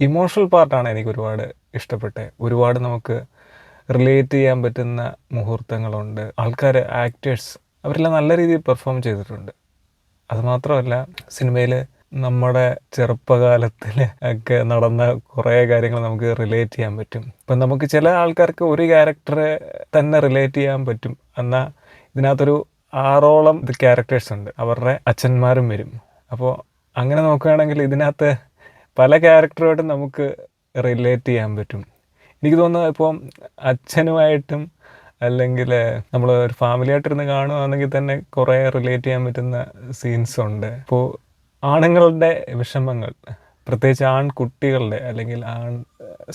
Emotional പാർട്ടാണ് എനിക്ക് ഒരുപാട് ഇഷ്ടപ്പെട്ടത്. ഒരുപാട് നമുക്ക് റിലേറ്റ് ചെയ്യാൻ പറ്റുന്ന മുഹൂർത്തങ്ങളുണ്ട്. ആൾക്കാർ ആക്ടേഴ്സ് അവരെല്ലാം നല്ല രീതിയിൽ പെർഫോം ചെയ്തിട്ടുണ്ട്. അതുമാത്രമല്ല സിനിമയിൽ നമ്മുടെ ചെറുപ്പകാലത്തിൽ ഒക്കെ നടന്ന കുറേ കാര്യങ്ങൾ നമുക്ക് റിലേറ്റ് ചെയ്യാൻ പറ്റും. ഇപ്പം നമുക്ക് ചില ആൾക്കാർക്ക് ഒരു ക്യാരക്ടറെ തന്നെ റിലേറ്റ് ചെയ്യാൻ പറ്റും. എന്നാൽ ഇതിനകത്തൊരു ആറോളം ക്യാരക്ടേഴ്സ് ഉണ്ട്. അവരുടെ അച്ഛന്മാരും വരും. അപ്പോൾ അങ്ങനെ നോക്കുകയാണെങ്കിൽ ഇതിനകത്ത് പല ക്യാരക്ടറുമായിട്ടും നമുക്ക് റിലേറ്റ് ചെയ്യാൻ പറ്റും. എനിക്ക് തോന്നുന്നു ഇപ്പം അച്ഛനുമായിട്ടും അല്ലെങ്കിൽ നമ്മൾ ഒരു ഫാമിലി ആയിട്ടിരുന്ന് കാണുകയാണെങ്കിൽ തന്നെ കുറേ റിലേറ്റ് ചെയ്യാൻ പറ്റുന്ന സീൻസ് ഉണ്ട്. ഇപ്പോൾ ആണുങ്ങളുടെ വിഷമങ്ങൾ പ്രത്യേകിച്ച് ആൺകുട്ടികളുടെ അല്ലെങ്കിൽ ആൺ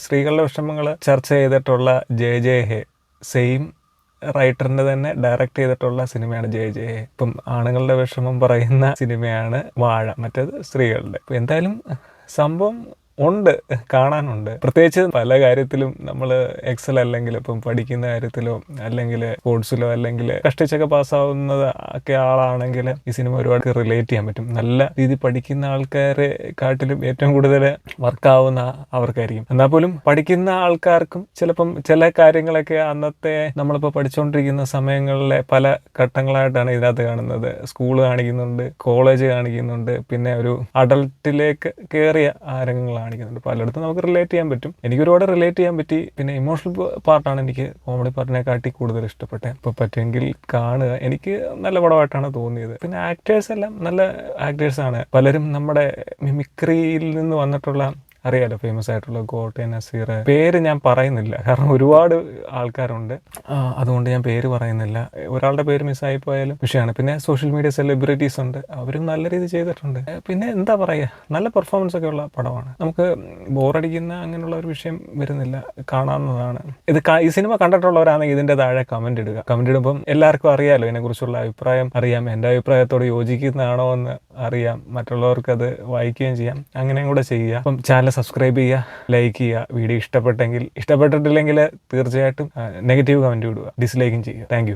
സ്ത്രീകളുടെ വിഷമങ്ങൾ ചർച്ച ചെയ്തിട്ടുള്ള ജെ ജെ ഹെ സെയിം റൈറ്ററിന്റെ തന്നെ ഡയറക്റ്റ് ചെയ്തിട്ടുള്ള സിനിമയാണ് ജെ ജെ ഇപ്പം ആണുങ്ങളുടെ വിഷമം പറയുന്ന സിനിമയാണ് വാഴ മറ്റേത് സ്ത്രീകളുടെ. എന്തായാലും സംഭവം ഉണ്ട് കാണാനുണ്ട്. പ്രത്യേകിച്ച് പല കാര്യത്തിലും നമ്മൾ എക്സൽ അല്ലെങ്കിൽ ഇപ്പം പഠിക്കുന്ന കാര്യത്തിലോ അല്ലെങ്കിൽ സ്പോർട്സിലോ അല്ലെങ്കിൽ കഷ്ടിച്ചൊക്കെ പാസ്സാവുന്നത് ഒക്കെ ആളാണെങ്കിൽ ഈ സിനിമ ഒരുപാട് റിലേറ്റ് ചെയ്യാൻ പറ്റും. നല്ല രീതി പഠിക്കുന്ന ആൾക്കാരെ കാട്ടിലും ഏറ്റവും കൂടുതൽ വർക്കാവുന്ന അവർക്കായിരിക്കും. എന്നാൽ പോലും പഠിക്കുന്ന ആൾക്കാർക്കും ചിലപ്പം ചില കാര്യങ്ങളൊക്കെ അന്നത്തെ നമ്മളിപ്പോൾ പഠിച്ചുകൊണ്ടിരിക്കുന്ന സമയങ്ങളിലെ പല ഘട്ടങ്ങളായിട്ടാണ് ഇതിനകത്ത് കാണുന്നത്. സ്കൂൾ കാണിക്കുന്നുണ്ട് കോളേജ് കാണിക്കുന്നുണ്ട് പിന്നെ ഒരു അഡൾട്ടിലേക്ക് കയറിയ ആ രംഗങ്ങൾ കാണിക്കുന്നുണ്ട്. പലയിടത്തും നമുക്ക് റിലേറ്റ് ചെയ്യാൻ പറ്റും. എനിക്ക് ഒരുപാട് റിലേറ്റ് ചെയ്യാൻ പറ്റി. പിന്നെ ഇമോഷണൽ പാർട്ടാണ് എനിക്ക് കോമഡി പാർട്ടിനെ കാട്ടി കൂടുതൽ ഇഷ്ടപ്പെട്ടത്. ഇപ്പോൾ പറ്റുമെങ്കിൽ കാണുക. എനിക്ക് നല്ല പടമായിട്ടാണ് തോന്നിയത്. പിന്നെ ആക്ടേഴ്സ് എല്ലാം നല്ല ആക്ടേഴ്സാണ് പലരും നമ്മുടെ മിമിക്രിയിൽ നിന്ന് വന്നിട്ടുള്ള അറിയാലോ ഫേമസ് ആയിട്ടുള്ള കോട്ടയം നസീർ പേര് ഞാൻ പറയുന്നില്ല. കാരണം ഒരുപാട് ആൾക്കാരുണ്ട്. അതുകൊണ്ട് ഞാൻ പേര് പറയുന്നില്ല. ഒരാളുടെ പേര് മിസ്സായി പോയാലും വിഷയമാണ്. പിന്നെ സോഷ്യൽ മീഡിയ സെലിബ്രിറ്റീസ് ഉണ്ട്. അവരും നല്ല രീതിയിൽ ചെയ്തിട്ടുണ്ട്. പിന്നെ എന്താ പറയുക നല്ല പെർഫോമൻസ് ഒക്കെ ഉള്ള പടമാണ്. നമുക്ക് ബോറടിക്കുന്ന അങ്ങനെയുള്ള ഒരു വിഷയം വരുന്നില്ല. കാണാവുന്നതാണ്. ഇത് ഈ സിനിമ കണ്ടിട്ടുള്ളവരാണെങ്കിൽ ഇതിന്റെ താഴെ കമന്റ് ഇടുക. കമന്റ് ഇടുമ്പം എല്ലാവർക്കും അറിയാലോ ഇതിനെക്കുറിച്ചുള്ള അഭിപ്രായം. അറിയാം. എന്റെ അഭിപ്രായത്തോട് യോജിക്കുന്നതാണോ എന്ന് അറിയാം. മറ്റുള്ളവർക്ക് അത് വായിക്കുകയും ചെയ്യാം. അങ്ങനെയും കൂടെ ചെയ്യുക. അപ്പം ചാനൽ സബ്സ്ക്രൈബ് ചെയ്യുക ലൈക്ക് ചെയ്യുക വീഡിയോ ഇഷ്ടപ്പെട്ടെങ്കിൽ ഇഷ്ടപ്പെട്ടിട്ടില്ലെങ്കിൽ തീർച്ചയായിട്ടും നെഗറ്റീവ് കമന്റ് വിടുക ഡിസ്ലൈക്കും ചെയ്യുക. താങ്ക്